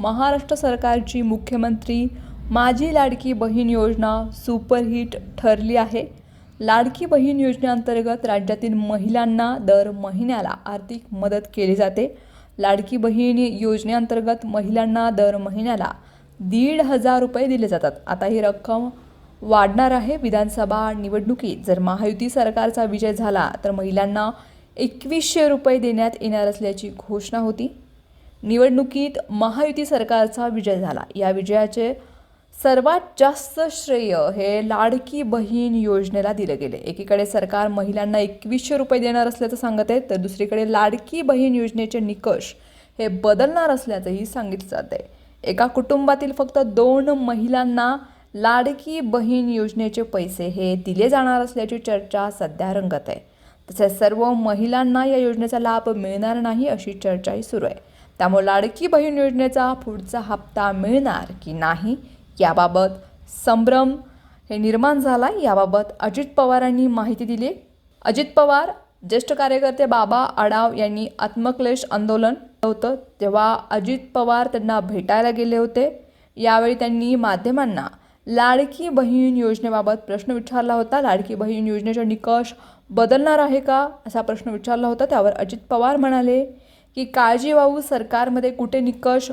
महाराष्ट्र सरकारची मुख्यमंत्री माझी लाडकी बहीण योजना सुपरहिट ठरली आहे. लाडकी बहीण योजनेअंतर्गत राज्यातील महिलांना दर महिन्याला आर्थिक मदत केली जाते. लाडकी बहीण योजनेअंतर्गत महिलांना दर महिन्याला दीड हजार रुपये दिले जातात. आता ही रक्कम वाढणार आहे. विधानसभा निवडणुकीत जर महायुती सरकारचा विजय झाला तर महिलांना एकवीसशे रुपये देण्यात येणार असल्याची घोषणा होती. निवडणुकीत महायुती सरकारचा विजय झाला. या विजयाचे सर्वात जास्त श्रेय हे लाडकी बहीण योजनेला दिलं गेले. एकीकडे सरकार महिलांना एकवीसशे रुपये देणार असल्याचं सांगत आहे तर दुसरीकडे लाडकी बहीण योजनेचे निकष हे बदलणार असल्याचंही सांगितलं जात आहे. एका कुटुंबातील फक्त दोन महिलांना लाडकी बहीण योजनेचे पैसे हे दिले जाणार असल्याची चर्चा सध्या रंगत आहे. तसेच सर्व महिलांना या योजनेचा लाभ मिळणार नाही अशी चर्चाही सुरू आहे. त्यामुळे लाडकी बहीण योजनेचा पुढचा हप्ता मिळणार की नाही याबाबत संभ्रम हे निर्माण झाला. याबाबत अजित पवारांनी माहिती दिली. अजित पवार ज्येष्ठ कार्यकर्ते बाबा आडाव यांनी आत्मक्लेश आंदोलन होतं. तेव्हा अजित पवार त्यांना भेटायला गेले होते. यावेळी त्यांनी माध्यमांना लाडकी बहीण योजनेबाबत प्रश्न विचारला होता. लाडकी बहीण योजनेचा निकष बदलणार आहे का? असा प्रश्न विचारला होता. त्यावर अजित पवार म्हणाले की काळजी वाहू सरकारमध्ये कुठे निकष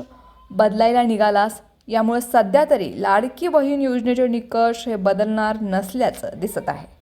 बदलायला निघालास? यामुळे सध्या तरी लाडकी बहीण योजनेचे निकष हे बदलणार नसल्याचं दिसत आहे.